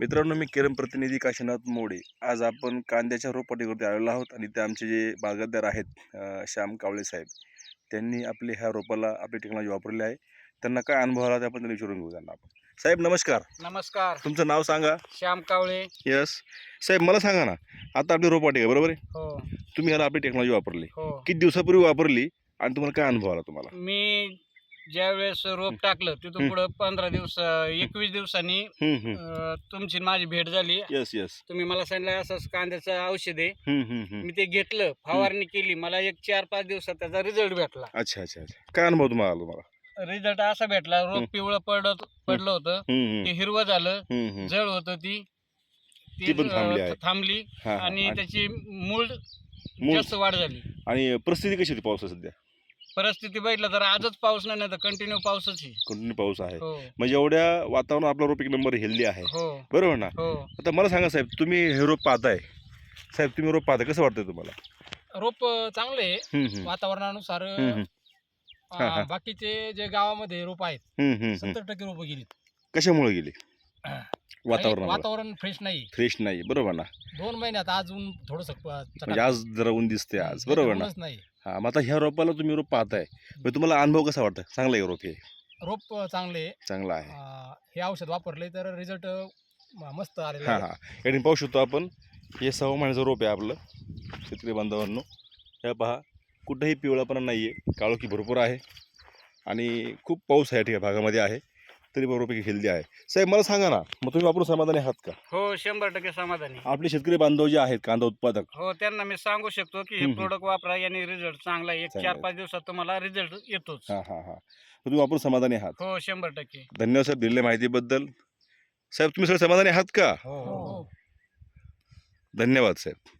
मित्रांनो मी केरम प्रतिनिधी काशीनाथ मोडे. आज आपण कांद्याच्या रोपवाटिकेवरती आलेलो आहोत आणि ते आमचे जे बागायतदार आहेत श्याम कावळे साहेब त्यांनी आपले ह्या रोपाला आपली टेक्नॉलॉजी वापरली आहे. त्यांना काय अनुभव आला ते आपण त्यांना विचारून घेऊ त्यांना आपण. साहेब नमस्कार. नमस्कार. तुमचं नाव सांगा. श्याम कावळे. यस साहेब मला सांगा ना आता आपली रोपवाटिका बरोबर आहे? हो. तुम्ही ह्याला आपली टेक्नॉलॉजी वापरली. हो. किती दिवसापूर्वी वापरली आणि तुम्हाला काय अनुभव आला तुम्हाला? मी ज्या वेळेस रोप टाकलं तिथून पुढं पंधरा दिवस एकवीस दिवसांनी. अं, तुमची आणि माझी भेट झाली. यस यस तुम्ही मला सांगितलं असं असं कांद्याचं औषध आहे. मी ते घेतलं फवारणी केली. मला एक चार पाच दिवसात त्याचा रिझल्ट भेटला. अच्छा अच्छा अच्छा. काय अनुभव तुम्हाला आला तुम्हाला? रिझल्ट असा भेटला हम्म. रोप पिवळं पडत पडलं होतं. हम्म, हम्म, ते हिरवं झालं. हम्म, हम्म. जळ होतं ती. ती पण थांबली अं, आहे. थांबली. हा, हा. आणि आणि- त्याची मूळ मूळ- जास्त वाढ झाली. आणि परिस्थिती कशी होती पावसा सध्या? परिस्थिती बघितलं तर आजच पाऊस नाही तर कंटिन्यू पाऊसच आहे. कंटिन्यू पाऊस आहे. हो. म्हणजे एवढ्या वातावरण आपला रोप एक नंबर हेल्दी आहे. हो. बरोबर ना? हो. आता मला सांगा साहेब तुम्ही हे रोप पाहताय. साहेब तुम्ही रोप पाहताय कसं वाटतंय तुम्हाला? रोप चांगले आहे. हम्म, हम्म. वातावरणानुसार हम्म, हम्म. अं, हा, हा. बाकीचे जे गावामध्ये रोप आहेत हम्म, हम्म, हम्म. सत्तर टक्के रोप गेलीत कशामुळे गेली? वातावरण वातावरण फ्रेश नाही. फ्रेश नाही बरोबर ना? दोन महिन्यात आज ऊन थोडस म्हणजे आज जरा ऊन दिसते आज बरोबर ना? नाही. हा मग आता ह्या रोपाला तुम्ही रोप पाहताय. मग तुम्हाला अनुभव कसा वाटतं चांगला आहे रोप हे? रोप चांगले आहे. चांगला आहे. अं, हे औषध वापरले तर रिझल्ट मस्त आलेला हा आहे हा. या ठिकाणी पाहू शकतो आपण. हे सहा महिन्याचं रोप आहे आपलं शेतकरी बांधवांनो. हे पहा कुठंही पिवळापणा नाही आहे काळोखी भरपूर आहे. आणि खूप पाऊस आहे या ठिकाणी भागामध्ये आहे. तरी रोपे हेल्दी आहे. साहेब मला सांगा ना मग तुम्ही वापरून समाधानी आहात का? हो शंभर टक्के समाधानी. आपले शेतकरी बांधव जे आहेत कांदा उत्पादक. हो त्यांना मी सांगू शकतो की हे हम्म. प्रोडक्ट वापरा याने रिझल्ट चांगला आहे. एक चांगला चार आहे. पाच दिवसात तुम्हाला रिझल्ट येतोच. हाँ हाँ हाँ. तुम्ही वापरून समाधानी आहात. हो शंभर टक्के. धन्यवाद साहेब दिलेल्या माहितीबद्दल. साहेब तुम्ही सगळे समाधानी आहात का? हो. धन्यवाद साहेब.